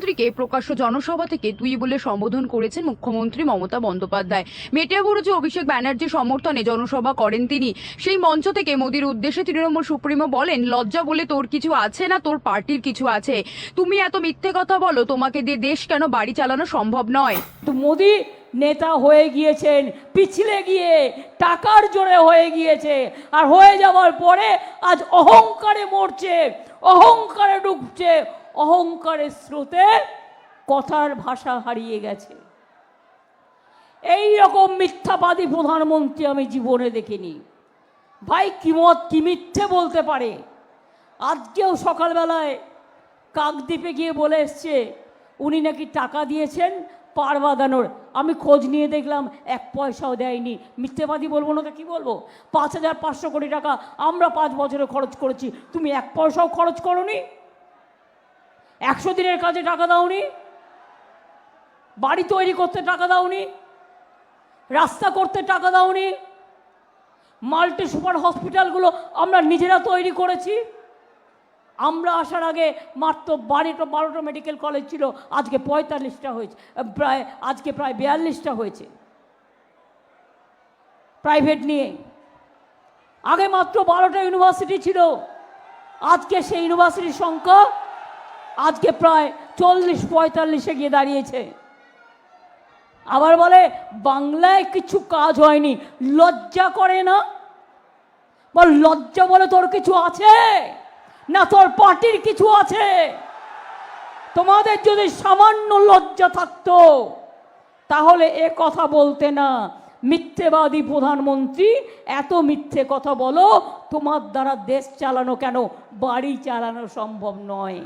প্রধানমন্ত্রীকে প্রকাশ্য জনসভা থেকে তুই বলে সম্বোধন করেছেন মুখ্যমন্ত্রী মমতা বন্দ্যোপাধ্যায়। মেটিয়াবুরুজে অভিষেক ব্যানার্জির সমর্থনে জনসভা করেন তিনি, সেই মঞ্চ থেকে মোদির উদ্দেশ্যে তৃণমূল সুপ্রিমো বলেন, লজ্জা বলে তোর কিছু আছে না, তোর পার্টির কিছু আছে। তুমি এত মিথ্যে কথা বলো, তোমাকে দিয়ে দেশ কেন বাড়ি চালানো সম্ভব নয়? তো মোদি নেতা হয়ে গিয়েছেন, পিছলে গিয়ে, টাকার জোরে হয়ে গিয়েছে। আর হয়ে যাওয়ার পরে আজ অহংকারে মরছে, অহংকারে ডুবছে অহংকারের স্রোতে কথার ভাষা হারিয়ে গেছে। এই রকম মিথ্যাবাদী প্রধানমন্ত্রী আমি জীবনে দেখিনি। ভাই কিমত কি মিথ্যে বলতে পারে? আজকেও সকালবেলায় কাকদ্বীপে গিয়ে বলে এসছে, উনি নাকি টাকা দিয়েছেন পার বাঁধানোর। আমি খোঁজ নিয়ে দেখলাম, এক পয়সাও দেয়নি। মিথ্যেবাদী বলব না কী বলব? পাঁচ হাজার পাঁচশো কোটি টাকা আমরা পাঁচ বছরে খরচ করেছি। তুমি এক পয়সাও খরচ করনি। একশো দিনের কাজে টাকা দাওনি, বাড়ি তৈরি করতে টাকা দাওনি, রাস্তা করতে টাকা দাওনি, মাল্টি সুপার হসপিটালগুলো আমরা নিজেরা তৈরি করেছি। আমরা আসার আগে মাত্র বারোটা বারোটা মেডিকেল কলেজ ছিল, আজকে পঁয়তাল্লিশটা হয়েছে প্রায়, আজকে প্রায় বিয়াল্লিশটা হয়েছে। প্রাইভেট নিয়ে। আগে মাত্র বারোটা ইউনিভার্সিটি ছিল, আজকে সেই ইউনিভার্সিটির সংখ্যা আজকে প্রায় চল্লিশ পঁয়তাল্লিশে গিয়ে দাঁড়িয়েছে। আবার বলে, বাংলায় কিছু কাজ হয়নি, লজ্জা করে না? বল, লজ্জা বলে তোর কিছু আছে? না তোর পার্টির কিছু আছে? তোমাদের যদি সামান্য লজ্জা থাকতো, তাহলে এ কথা বলতে না। মিথ্যেবাদী প্রধানমন্ত্রী, এত মিথ্যে কথা বলো, তোমার দ্বারা দেশ চালানো কেন? বাড়ি চালানো সম্ভব নয়।